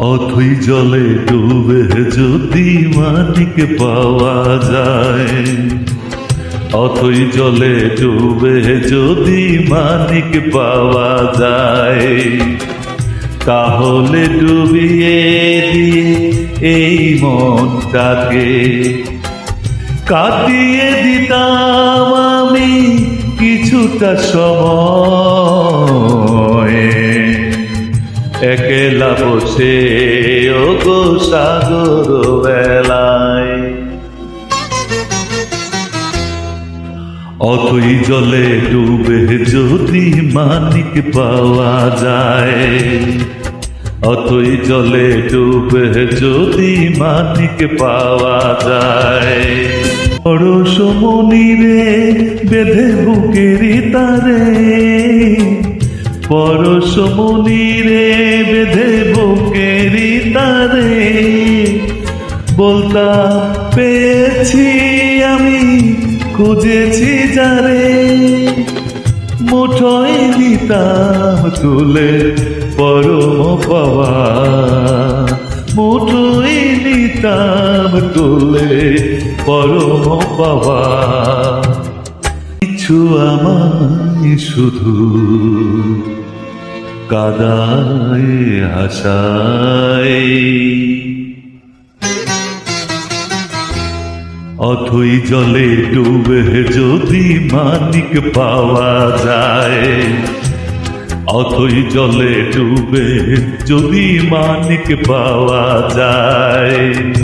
অথই জলে ডুবে যদি মানিক পাওয়া যায়। অথই জলে ডুবে যদি মানিক পাওয়া যায়। তাহলে ডুবিয়ে দিয়ে এই মনটাকে কাটিয়ে দিতাম আমি কিছুটা সময়। একেলা বসে ও গো সাগর বেলায়। জলে ডুবে যদি মানিক পাওয়া যায়, অথই জলে ডুবে যদি মানিক পাওয়া যায়। পরশমণি রে বেঁধে বুকেরি তারে পরশমণি রে বেঁধে বুকেরি তারে। বলতাম পেয়েছি আমি, খুঁজেছি যারে। মুঠোয় নিতাম তুলে পরম পাওয়া। মুঠোয় নিতাম তুলে পরম পাওয়া। কিছু আমায় শুধু। কাদায়, হাসায়। অথই জলে ডুবে যদি মানিক পাওয়া যায়, অথই জলে ডুবে যদি মানিক পাওয়া যায়।